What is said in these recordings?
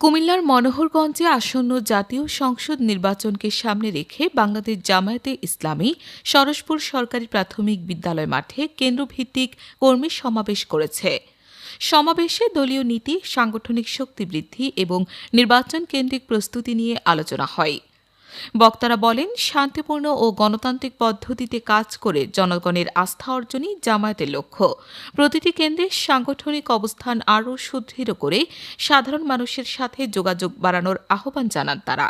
কুমিল্লার মনোহরগঞ্জে আসন্ন জাতীয় সংসদ নির্বাচনকে সামনে রেখে বাংলাদেশ জামায়াতে ইসলামী সরসপুর সরকারি প্রাথমিক বিদ্যালয় মাঠে কেন্দ্রভিত্তিক কর্মী সমাবেশ করেছে। সমাবেশে দলীয় নীতি, সাংগঠনিক শক্তি বৃদ্ধি এবং নির্বাচন কেন্দ্রিক প্রস্তুতি নিয়ে আলোচনা হয়। বক্তারা বলেন, শান্তিপূর্ণ ও গণতান্ত্রিক পদ্ধতিতে কাজ করে জনগণের আস্থা অর্জনই জামায়াতের লক্ষ্য। প্রতিটি কেন্দ্রের সাংগঠনিক অবস্থান আরও সুদৃঢ় করে সাধারণ মানুষের সাথে যোগাযোগ বাড়ানোর আহ্বান জানান তারা।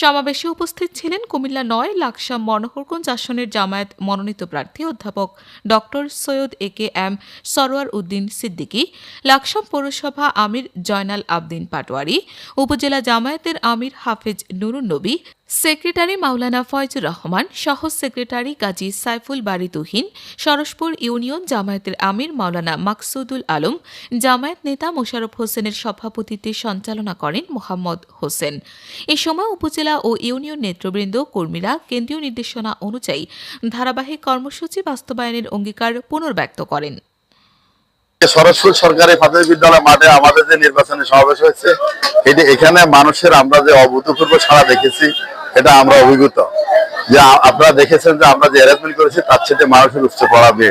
সমাবেশে উপস্থিত ছিলেন কুমিল্লা নয় লাকসাম মনোহরগঞ্জ আসনের জামায়াত মনোনীত প্রার্থী অধ্যাপক doctor Syed A K M Sarwar Uddin Siddiqui, Laksam পৌরসভা আমির জয়নাল আবদিন পাটোয়ারি, উপজেলা জামায়াতের আমির হাফেজ নুরুন নবী সেক্রেটারি মাওলানা ফয়জুর রহমান, সহ সেক্রেটারি গাজী সাইফুল বাড়ি তুহিন, সরসপুর ইউনিয়ন জামায়াতের আমির মাওলানা মাকসুদুল আলম, জামায়াত নেতা মোশাররফ হোসেনের সভাপতিত্বে সঞ্চালনা করেন মোহাম্মদ হোসেন। এ সময় উপজেলা ও ইউনিয়ন নেতৃবৃন্দ, কর্মীরা কেন্দ্রীয় নির্দেশনা অনুযায়ী ধারাবাহিক কর্মসূচি বাস্তবায়নের অঙ্গীকার পুনর্ব্যক্ত করেন। সরসপুর সরকারি প্রাথমিক বিদ্যালয় মাঠে আমাদের যে নির্বাচনী সমাবেশ হয়েছে এটি এখানে মানুষের আমরা যে অভূতপূর্ব সাড়া দেখেছি এটা আমরা অভিভূত। যে আপনারা দেখেছেন যে আমরা যে অ্যারেঞ্জমেন্ট করেছি, তার সাথে মানুষের উঠছে পড়াবে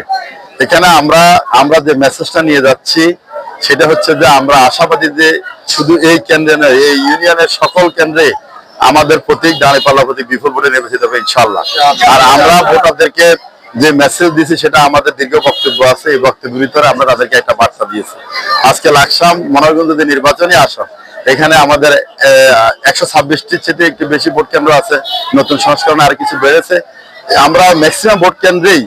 এখানে আমরা আমরা যে মেসেজটা নিয়ে যাচ্ছি, সেটা হচ্ছে যে আমরা আশাবাদী যে শুধু এই কেন্দ্রে নয়, এই ইউনিয়নের সকল কেন্দ্রে আমাদের প্রতীক দাঁড়িপাল্লা প্রতীক বিপুল ভোটে নির্বাচিত হবে ইনশাল্লাহ আর আমরা ভোটারদেরকে যে মেসেজ দিয়েছি, সেটা আমাদের দীর্ঘ বক্তব্য আছে, এই বক্তব্যের ভিতরে আমরা তাদেরকে একটা বার্তা দিয়েছি। আজকে লাকসাম মনোরগঞ্জ যে নির্বাচনী আসন এখানে আমাদের একশো ছাব্বিশটির চেয়ে একটু বেশি ভোট কেন্দ্র আছে। নতুন সংস্করণ আর কিছু বেড়েছে। আমরা ম্যাক্সিমাম ভোট কেন্দ্রেই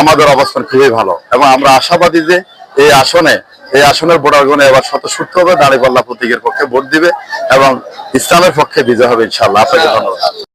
আমাদের অবস্থান খুবই ভালো এবং আমরা আশাবাদী যে এই আসনে, এই আসনের ভোটারগণে এবার স্বতঃস্ফূর্ত হবে দাঁড়িপাল্লা প্রতীকের পক্ষে ভোট দিবে এবং ইসলামের পক্ষে বিজয় হবে ইনশাল্লাহ আপনাকে ধন্যবাদ।